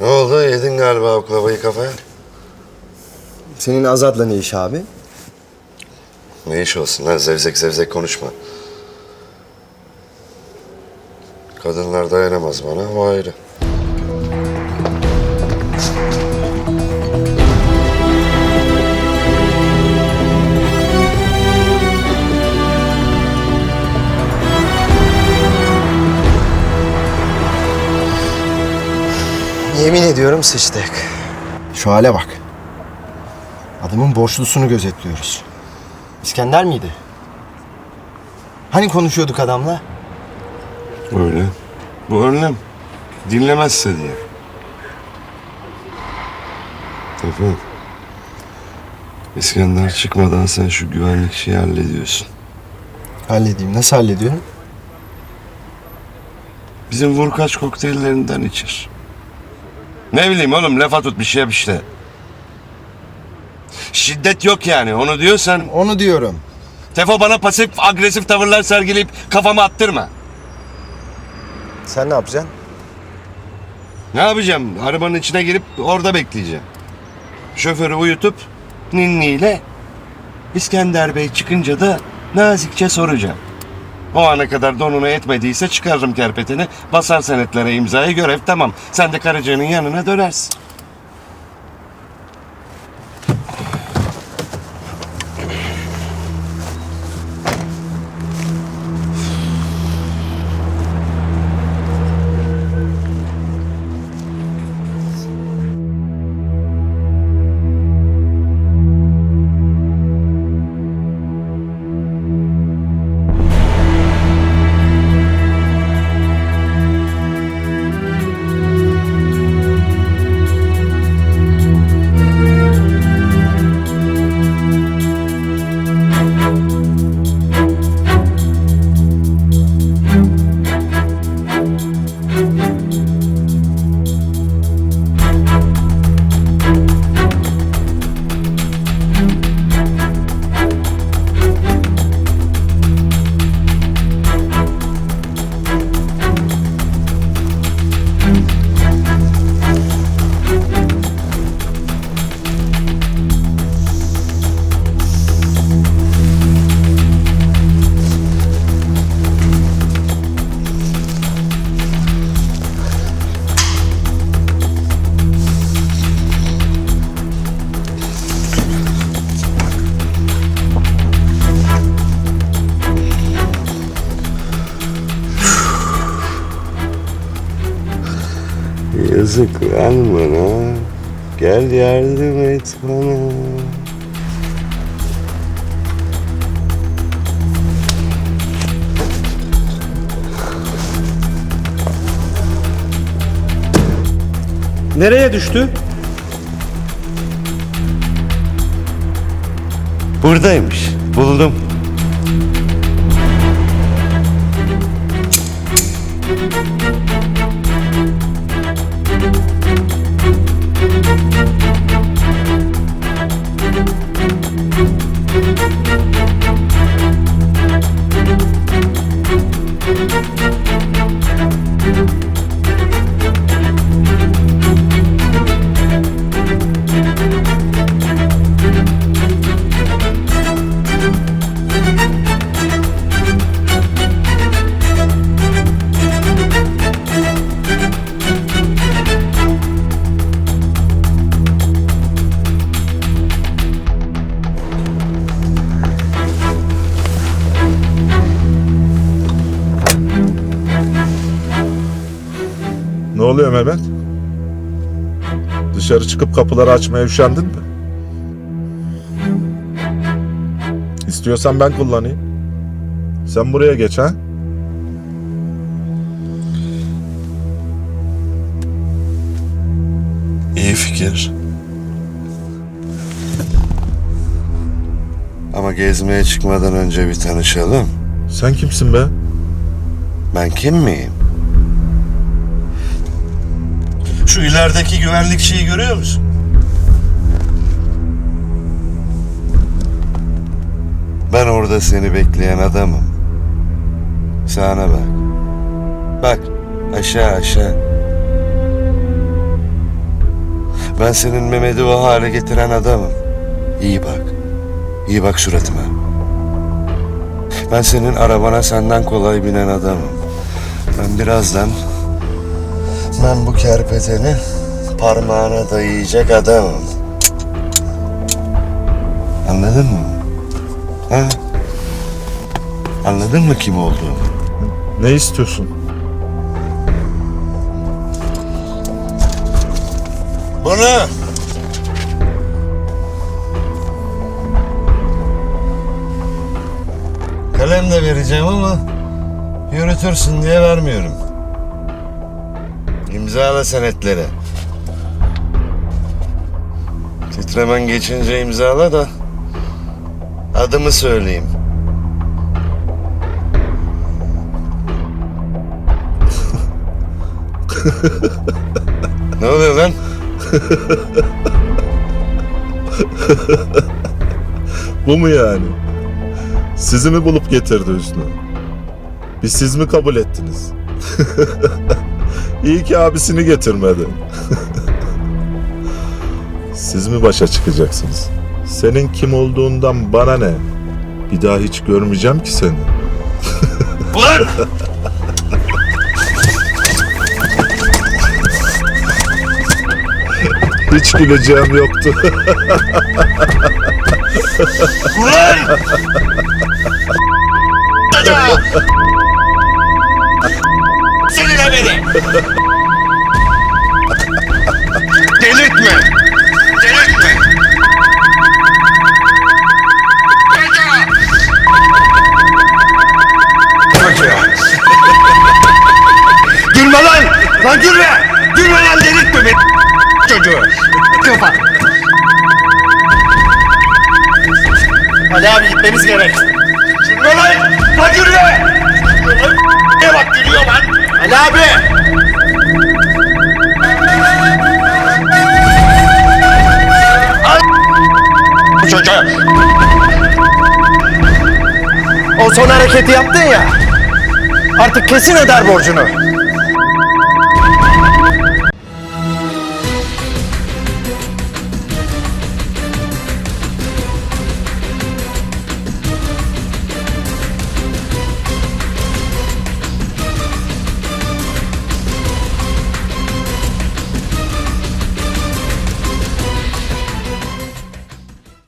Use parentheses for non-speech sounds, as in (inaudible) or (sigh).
Ne oldu? Yedin galiba oklavayı kafaya. Senin Azat'la ne iş abi? Ne iş olsun lan? Zevzek zevzek konuşma. Kadınlar dayanamaz bana, o ayrı. Yemin ediyorum sıçtık. Şu hale bak. Adamın borçlusunu gözetliyoruz. İskender miydi? Hani konuşuyorduk adamla? Öyle. Bu önlem. Dinlemezse diye. Tepe. İskender çıkmadan sen şu güvenlik işi hallediyorsun. Halledeyim. Nasıl hallediyorum? Bizim vurkaç kokteyllerinden içir. Ne bileyim oğlum lafa tut bir şey yap işte. Şiddet yok yani onu diyorsan Onu diyorum. Tefo bana pasif agresif tavırlar sergileyip kafama attırma. Sen ne yapacaksın? Ne yapacağım? Arabanın içine girip orada bekleyeceğim. Şoförü uyutup ninniyle İskender Bey çıkınca da nazikçe soracağım. O ana kadar donuna etmediyse çıkarırım kerpeteni, basar senetlere imzayı görev tamam. Sen de karıcığının yanına dönersin. Yazık lan bana. Gel yardım et bana. Nereye düştü? Buradaymış. Buldum. Oluyor Mehmet? Dışarı çıkıp kapıları açmaya üşendin mi? İstiyorsan ben kullanayım. Sen buraya geç ha? İyi fikir. Ama gezmeye çıkmadan önce bir tanışalım. Sen kimsin be? Ben kim miyim? Şu ilerideki güvenlikçiyi görüyor musun? Ben orada seni bekleyen adamım. Sağına bak. Bak aşağı aşağı. Ben senin Mehmet'i o hale getiren adamım. İyi bak. İyi bak suratıma. Ben senin arabana senden kolay binen adamım. Ben birazdan... Ben bu kerpeteni parmağına dayayacak adamım. Anladın mı? Ha? Anladın mı kim olduğumu? Ne istiyorsun? Bunu! Kalem de vereceğim ama yürütürsün diye vermiyorum. İmzala senetleri. Titremen geçince imzala da adımı söyleyeyim. (laughs) ne oluyor lan? Bu mu yani? Sizi mi bulup getirdi Hüsnü? Bir siz mi kabul ettiniz? (laughs) İyi ki abisini getirmedi. siz mi başa çıkacaksınız? Senin kim olduğundan bana ne? Bir daha hiç görmeyeceğim ki seni. Ulan! Hiç güleceğim yoktu. Ulan! Çocuğa! Seninle beni! Delirtme! Delirtme! Çocuğa! Çocuğa! Gülme lan! Lan gülme! Gülme lan delirtme beni! Çocuğu! Kafa! Ali abi gitmemiz gerek. Gülme lan! Lan gülme! Ne bak gülüyor lan! Ali abi! Al bu çocuğu! O son hareketi yaptın ya. Artık kesin öder borcunu.